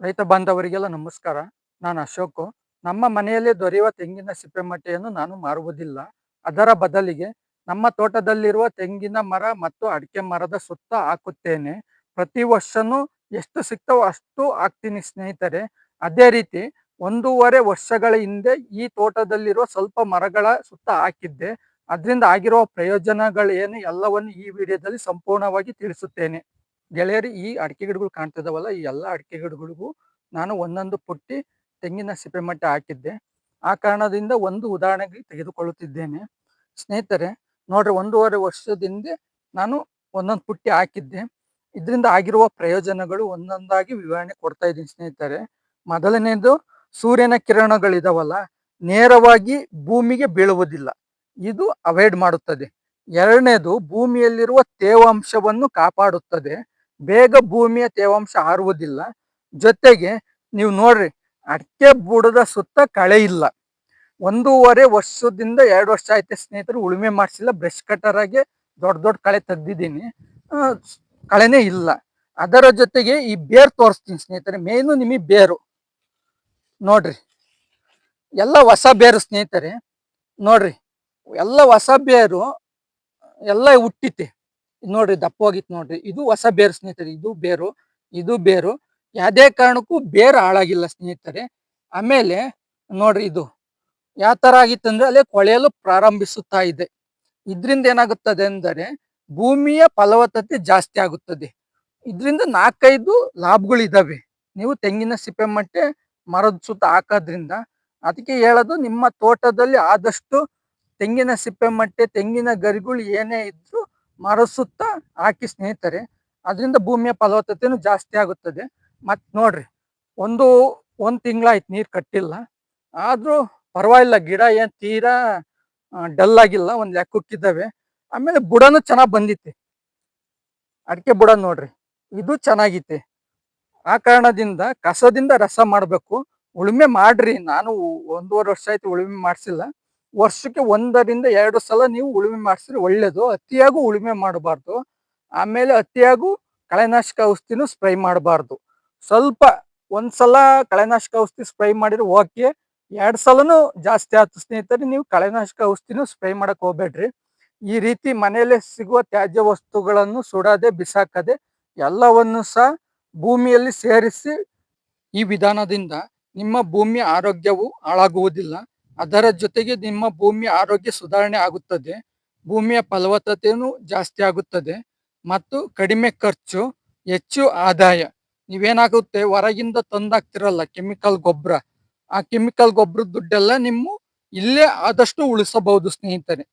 ರೈತ ಬಾಂಧವರಿಗೆಲ್ಲ ನಮಸ್ಕಾರ. ನಾನು ಅಶೋಕ್. ನಮ್ಮ ಮನೆಯಲ್ಲಿ ದೊರೆಯುವ ತೆಂಗಿನ ಸಿಪ್ಪೆಮಟ್ಟೆಯನ್ನು ನಾನು ಮಾರುವುದಿಲ್ಲ. ಅದರ ಬದಲಿಗೆ ನಮ್ಮ ತೋಟದಲ್ಲಿರುವ ತೆಂಗಿನ ಮರ ಮತ್ತು ಅಡಿಕೆ ಮರದ ಸುತ್ತ ಹಾಕುತ್ತೇನೆ. ಪ್ರತಿ ವರ್ಷನೂ ಎಷ್ಟು ಸಿಗ್ತವೋ ಅಷ್ಟು ಹಾಕ್ತೀನಿ ಸ್ನೇಹಿತರೆ. ಅದೇ ರೀತಿ ಒಂದೂವರೆ ವರ್ಷಗಳ ಹಿಂದೆ ಈ ತೋಟದಲ್ಲಿರುವ ಸ್ವಲ್ಪ ಮರಗಳ ಸುತ್ತ ಹಾಕಿದ್ದೆ. ಅದರಿಂದ ಆಗಿರುವ ಪ್ರಯೋಜನಗಳೇನು ಎಲ್ಲವನ್ನು ಈ ವಿಡಿಯೋದಲ್ಲಿ ಸಂಪೂರ್ಣವಾಗಿ ತಿಳಿಸುತ್ತೇನೆ. ಗೆಳೆಯರಿ ಈ ಅಡಿಕೆ ಗಿಡಗಳು ಕಾಣ್ತಿದಾವಲ್ಲ, ಈ ಎಲ್ಲ ಅಡಿಕೆ ಗಿಡಗಳಿಗೂ ನಾನು ಒಂದೊಂದು ಪುಟ್ಟಿ ತೆಂಗಿನ ಸಿಪ್ಪೆ ಮಟ್ಟ ಹಾಕಿದ್ದೆ. ಆ ಕಾರಣದಿಂದ ಒಂದು ಉದಾಹರಣೆಗೆ ತೆಗೆದುಕೊಳ್ಳುತ್ತಿದ್ದೇನೆ. ಸ್ನೇಹಿತರೆ, ನೋಡ್ರಿ ಒಂದೂವರೆ ವರ್ಷದಿಂದ ನಾನು ಒಂದೊಂದು ಪುಟ್ಟಿ ಹಾಕಿದ್ದೆ. ಇದರಿಂದ ಆಗಿರುವ ಪ್ರಯೋಜನಗಳು ಒಂದೊಂದಾಗಿ ವಿವರಣೆ ಕೊಡ್ತಾ ಇದ್ದೀನಿ ಸ್ನೇಹಿತರೆ. ಮೊದಲನೇದು, ಸೂರ್ಯನ ಕಿರಣಗಳಿದಾವಲ್ಲ, ನೇರವಾಗಿ ಭೂಮಿಗೆ ಬೀಳುವುದಿಲ್ಲ. ಇದು ಅವಾಯ್ಡ್ ಮಾಡುತ್ತದೆ. ಎರಡನೇದು, ಭೂಮಿಯಲ್ಲಿರುವ ತೇವಾಂಶವನ್ನು ಕಾಪಾಡುತ್ತದೆ. ಬೇಗ ಭೂಮಿಯ ತೇವಾಂಶ ಹಾರುವುದಿಲ್ಲ. ಜೊತೆಗೆ ನೀವು ನೋಡ್ರಿ, ಅಡಿಕೆ ಬುಡದ ಸುತ್ತ ಕಳೆ ಇಲ್ಲ. ಒಂದೂವರೆ ವರ್ಷದಿಂದ ಎರಡು ವರ್ಷ ಆಯ್ತು ಸ್ನೇಹಿತರು, ಉಳುಮೆ ಮಾಡಿಸಿಲ್ಲ ಬ್ರಷ್ ಕಟರ್ ಆಗಿ ದೊಡ್ಡ ದೊಡ್ಡ ಕಳೆ ತೆಗ್ದಿದ್ದೀನಿ. ಕಳೆನೇ ಇಲ್ಲ. ಅದರ ಜೊತೆಗೆ ಈ ಬೇರ್ ತೋರಿಸ್ತೀನಿ ಸ್ನೇಹಿತರೆ ಮೇನು ನಿಮಗೆ ಬೇರು. ನೋಡ್ರಿ, ಎಲ್ಲ ಹೊಸ ಬೇರು ಸ್ನೇಹಿತರೆ, ನೋಡ್ರಿ, ಎಲ್ಲ ಹೊಸ ಬೇರು, ಎಲ್ಲ ಹುಟ್ಟಿತೆ. ನೋಡ್ರಿ ದಪ್ಪ ಹೋಗಿತ್ತು ನೋಡ್ರಿ. ಇದು ಹೊಸ ಬೇರು ಸ್ನೇಹಿತರೆ, ಇದು ಬೇರು ಇದು ಬೇರು. ಯಾವುದೇ ಕಾರಣಕ್ಕೂ ಬೇರು ಹಾಳಾಗಿಲ್ಲ ಸ್ನೇಹಿತರೆ. ಆಮೇಲೆ ನೋಡ್ರಿ ಇದು, ಯಾವ ತರ ಆಗಿತ್ತಂದ್ರೆ ಅಲ್ಲೇ ಕೊಳೆಯಲು ಪ್ರಾರಂಭಿಸುತ್ತಾ ಇದೆ. ಇದರಿಂದ ಏನಾಗುತ್ತದೆ ಅಂದರೆ ಭೂಮಿಯ ಫಲವತ್ತತೆ ಜಾಸ್ತಿ ಆಗುತ್ತದೆ. ಇದರಿಂದ ನಾಲ್ಕೈದು ಲಾಭಗಳಿದಾವೆ ನೀವು ತೆಂಗಿನ ಸಿಪ್ಪೆ ಮಟ್ಟೆ ಮರದ ಸುತ್ತ ಹಾಕೋದ್ರಿಂದ ಅದಕ್ಕೆ ಹೇಳೋದು ನಿಮ್ಮ ತೋಟದಲ್ಲಿ ಆದಷ್ಟು ತೆಂಗಿನ ಸಿಪ್ಪೆ ಮಟ್ಟೆ, ತೆಂಗಿನ ಗರಿಗಳು ಏನೇ ಇದ್ರು ಮರದ ಸುತ್ತ ಹಾಕಿ ಸ್ನೇಹಿತರೆ, ಅದರಿಂದ ಭೂಮಿಯ ಫಲವತ್ತತೆನೂ ಜಾಸ್ತಿ ಆಗುತ್ತದೆ. ಮತ್ ನೋಡ್ರಿ, ಒಂದು, ಒಂದ್ ತಿಂಗಳಾಯ್ತು ನೀರು ಕಟ್ಟಿಲ್ಲ. ಆದ್ರೂ ಪರವಾಗಿಲ್ಲ, ಗಿಡ ಏನ್ ತೀರಾ ಡಲ್ ಆಗಿಲ್ಲ, ಒಂದ್ ಲೆಕ್ಕಕ್ಕಿದ್ದಾವೆ ಆಮೇಲೆ ಬುಡನು ಚೆನ್ನಾಗ್ ಬಂದಿತ್ತೆ. ಅಡಿಕೆ ಬುಡ ನೋಡ್ರಿ, ಇದು ಚೆನ್ನಾಗಿತ್ತೆ ಆ ಕಾರಣದಿಂದ ಕಸದಿಂದ ರಸ ಮಾಡಬೇಕು. ಉಳುಮೆ ಮಾಡ್ರಿ, ನಾನು ಒಂದೂವರೆ ವರ್ಷ ಆಯ್ತು ಉಳುಮೆ ಮಾಡ್ಸಿಲ್ಲ. ವರ್ಷಕ್ಕೆ ಒಂದರಿಂದ ಎರಡು ಸಲ ನೀವು ಉಳುಮೆ ಮಾಡಿಸಿದ್ರೆ ಒಳ್ಳೇದು. ಅತಿಯಾಗೂ ಉಳುಮೆ ಮಾಡಬಾರ್ದು. ಆಮೇಲೆ ಅತಿಯಾಗೂ ಕಳೆನಾಶಕ ಔಷಧಿನೂ ಸ್ಪ್ರೈ ಮಾಡಬಾರ್ದು. ಸ್ವಲ್ಪ ಒಂದ್ಸಲ ಕಳೆನಾಶಕ ಔಷಧಿ ಸ್ಪ್ರೈ ಮಾಡಿದ್ರೆ ಓಕೆ. ಎರಡು ಸಲನು ಜಾಸ್ತಿ ಆಯ್ತು ಸ್ನೇಹಿತರೆ, ನೀವು ಕಳೆನಾಶಕ ಔಷಧಿನೂ ಸ್ಪ್ರೈ ಮಾಡಕ್ ಹೋಗ್ಬೇಡ್ರಿ. ಈ ರೀತಿ ಮನೆಯಲ್ಲೇ ಸಿಗುವ ತ್ಯಾಜ್ಯ ವಸ್ತುಗಳನ್ನು ಸುಡದೆ, ಬಿಸಾಕದೆ ಎಲ್ಲವನ್ನು ಸಹ ಭೂಮಿಯಲ್ಲಿ ಸೇರಿಸಿ ಈ ವಿಧಾನದಿಂದ ನಿಮ್ಮ ಭೂಮಿಯ ಆರೋಗ್ಯವು ಹಾಳಾಗುವುದಿಲ್ಲ. ಅದರ ಜೊತೆಗೆ ನಿಮ್ಮ ಭೂಮಿಯ ಆರೋಗ್ಯ ಸುಧಾರಣೆ ಆಗುತ್ತದೆ. ಭೂಮಿಯ ಫಲವತ್ತತೆಯೂ ಜಾಸ್ತಿ ಆಗುತ್ತದೆ. ಮತ್ತು ಕಡಿಮೆ ಖರ್ಚು, ಹೆಚ್ಚು ಆದಾಯ. ನೀವೇನಾಗುತ್ತೆ? ಹೊರಗಿಂದ ತಂದಾಗ್ತಿರಲ್ಲ ಕೆಮಿಕಲ್ ಗೊಬ್ಬರ. ಆ ಕೆಮಿಕಲ್ ಗೊಬ್ಬರದ ದುಡ್ಡೆಲ್ಲ ನಿಮ್ಮ ಇಲ್ಲೇ ಆದಷ್ಟು ಉಳಿಸಬಹುದು ಸ್ನೇಹಿತರೆ.